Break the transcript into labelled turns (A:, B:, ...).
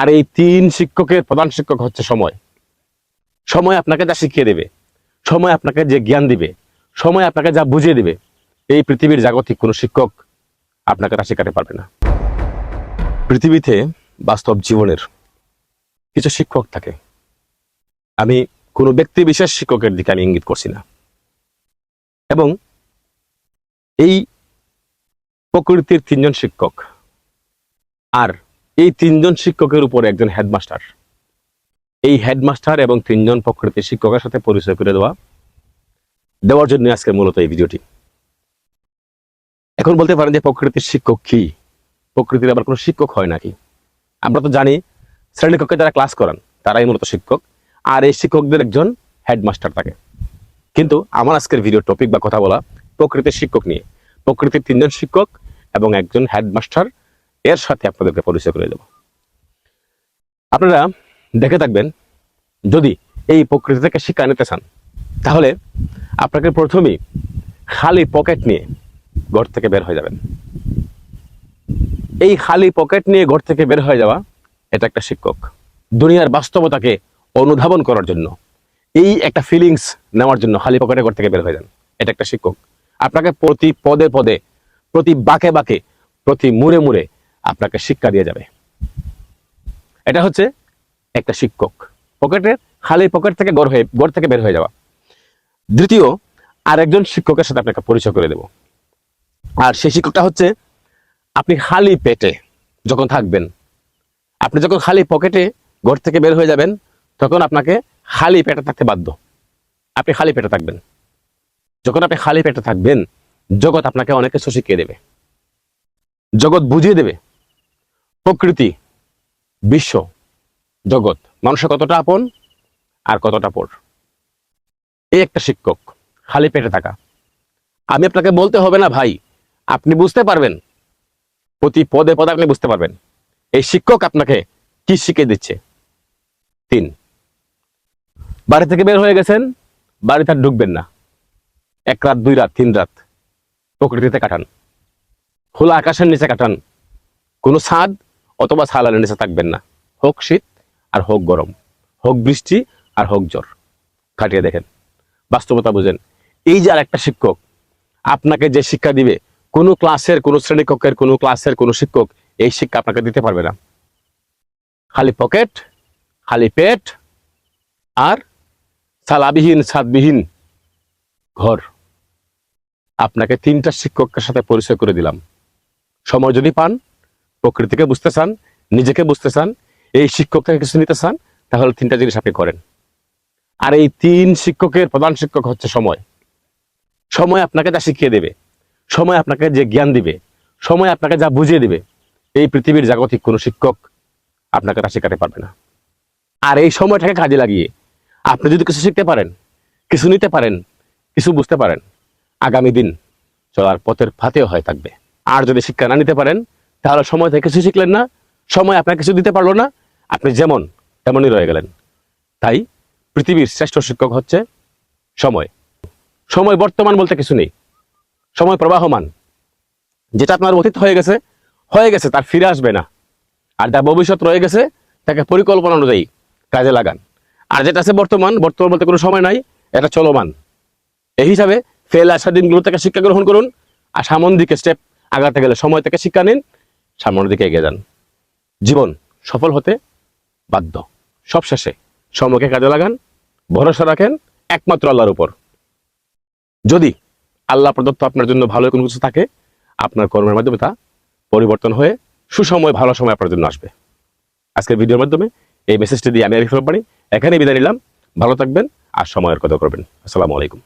A: আর এই তিন শিক্ষকের প্রধান শিক্ষক হচ্ছে সময়। সময় আপনাকে যা শিখিয়ে দেবে, সময় আপনাকে যে জ্ঞান দিবে, সময় আপনাকে যা বুঝিয়ে দেবে, এই পৃথিবীর জাগতিক কোনো শিক্ষক আপনাকে তা শেখাতে পারবে না। পৃথিবীতে বাস্তব জীবনের কিছু শিক্ষক থাকে। আমি কোনো ব্যক্তি বিশেষ শিক্ষকের দিকে আমি ইঙ্গিত করছি না। এবং এই প্রকৃতির তিনজন শিক্ষক আর এই তিনজন শিক্ষকের উপরে একজন হেডমাস্টার। এই হেডমাস্টার এবং তিনজন প্রকৃতির শিক্ষকের সাথে পরিচয় করে দেওয়া। দেওয়ার জন্য আজকে মূলত এই ভিডিওটি। এখন বলতে পারেন যে প্রকৃতির শিক্ষক কি? প্রকৃতির আবার কোনো শিক্ষক হয় নাকি? আমরা তো জানি শ্রেণীকক্ষে যারা ক্লাস করান, তারাই মূলত শিক্ষক। আর এই শিক্ষকদের একজন হেডমাস্টার থাকে। কিন্তু আমার আজকের ভিডিও টপিক বা কথা বলা প্রকৃতির শিক্ষক নিয়ে। প্রকৃতির তিনজন শিক্ষক এবং একজন হেডমাস্টার এর সাথে আপনাদেরকে পরিচয় করে দেব। আপনারা দেখে থাকবেন, যদি এই প্রকৃতি থেকে শিক্ষা নিতে চান, তাহলে আপনাকে প্রথমেই খালি পকেট নিয়ে ঘর থেকে বের হয়ে যাবেন। এই খালি পকেট নিয়ে ঘর থেকে বের হয়ে যাওয়া এটা একটা শিক্ষক। দুনিয়ার বাস্তবতাকে অনুধাবন করার জন্য, এই একটা ফিলিংস নেওয়ার জন্য খালি পকেটে ঘর থেকে বের হয়ে যান। এটা একটা শিক্ষক। আপনাকে প্রতি পদে পদে, প্রতি বাঁকে বাঁকে, প্রতি মুড়ে মুড়ে আপনাকে শিক্ষা দিয়ে যাবে। এটা হচ্ছে একটা শিক্ষক। পকেটের খালি পকেট থেকে গড় হয়ে গড় থেকে বের হয়ে যাওয়া। দ্বিতীয়, আরেকজন শিক্ষকের সাথে আপনাকে পরিচয় করে দেব। আর সেই শিক্ষকটা হচ্ছে আপনি খালি পেটে যখন থাকবেন, আপনি যখন খালি পকেটে ঘর থেকে বের হয়ে যাবেন, তখন আপনাকে খালি পেটে থাকতে বাধ্য। আপনি খালি পেটে থাকবেন। যখন আপনি খালি পেটে থাকবেন, জগৎ আপনাকে অনেক কিছু শিখিয়ে দেবে। জগৎ বুঝিয়ে দেবে প্রকৃতি, বিশ্ব, জগৎ মানুষের কতটা আপন আর কতটা পর। এই একটা শিক্ষক, খালি পেটে থাকা। আমি আপনাকে বলতে হবে না ভাই, আপনি বুঝতে পারবেন। প্রতি পদে পদে আপনি বুঝতে পারবেন। এই শিক্ষক আপনাকে কি শিখিয়ে দিচ্ছে? তিন, বাড়ি থেকে বের হয়ে গেছেন, বাড়িতে আর ঢুকবেন না। এক রাত, দুই রাত, তিন রাত প্রকৃতিতে কাটান। খোলা আকাশের নিচে কাটান। কোনো ছাদ অথবা ছালানের নিচে থাকবেন না। হোক শীত আর হোক গরম, হোক বৃষ্টি আর হোক জ্বর। কাটিয়ে দেখেন। বাস্তবতা বুঝেন। এই যে আর একটা শিক্ষক, আপনাকে যে শিক্ষা দিবে, কোনো ক্লাসের, কোনো শ্রেণীকক্ষের কোনো ক্লাসের, কোনো শিক্ষক এই শিক্ষা আপনাকে দিতে পারবে না। খালি পকেট, খালি পেট আর সালাবিহীন, সাদবিহীন ঘর। আপনাকে তিনটা শিক্ষকের সাথে পরিচয় করে দিলাম। সময় যদি পান প্রকৃতিকে বুঝতে চান, নিজেকে বুঝতে চান, এই শিক্ষক থেকে কিছু নিতে চান, তাহলে তিনটা জিনিস আপনি করেন। আর এই তিন শিক্ষকের প্রধান শিক্ষক হচ্ছে সময়। সময় আপনাকে যা শিখিয়ে দেবে, সময় আপনাকে যে জ্ঞান দিবে, সময় আপনাকে যা বুঝিয়ে দিবে, এই পৃথিবীর জাগতিক কোনো শিক্ষক আপনাকে তা শেখাতে পারবে না। আর এই সময়টাকে কাজে লাগিয়ে আপনি যদি কিছু শিখতে পারেন, কিছু নিতে পারেন, কিছু বুঝতে পারেন, আগামী দিন চলার পথের ফাতেও হয়ে থাকবে। আর যদি শিক্ষা না নিতে পারেন তাহলে সময় থেকে কিছু শিখলেন না, সময় আপনাকে কিছু দিতে পারল না। আপনি যেমন তেমনই রয়ে গেলেন। তাই পৃথিবীর শ্রেষ্ঠ শিক্ষক হচ্ছে সময়। সময় বর্তমান বলতে কিছু নেই। সময় প্রবাহমান। যেটা আপনার অতীত হয়ে গেছে হয়ে গেছে, তার ফিরে আসবে না। আর যা ভবিষ্যৎ রয়ে গেছে, তাকে পরিকল্পনা অনুযায়ী কাজে লাগান। আর যেটা আছে বর্তমান বর্তমান বলতে কোনো সময় নাই, এটা চলমান। এই হিসাবে ফেল আসা দিনগুলো থেকে শিক্ষা গ্রহণ করুন, আর সামনের দিকে স্টেপ আগাতে গেলে সময় থেকে শিক্ষা নিন সামনের দিকে এগিয়ে যান। জীবন সফল হতে বাধ্য। সব শেষে সময়কে কাজে লাগান, ভরসা রাখেন একমাত্র আল্লাহর উপর। যদি আল্লাহ প্রদত্ত আপনার জন্য ভালো কোনো কিছু থাকে, আপনার কর্মের মাধ্যমে তা পরিবর্তন হয়ে সুসময় ভালো সময় আপনার জন্য আসবে। আজকের ভিডিওর মাধ্যমে এই মেসেজটি দিয়ে আমি আরিফ রব্বানি এখানে বিদায় নিলাম। ভালো থাকবেন আর সময়ের কথা করবেন। আসসালামু আলাইকুম।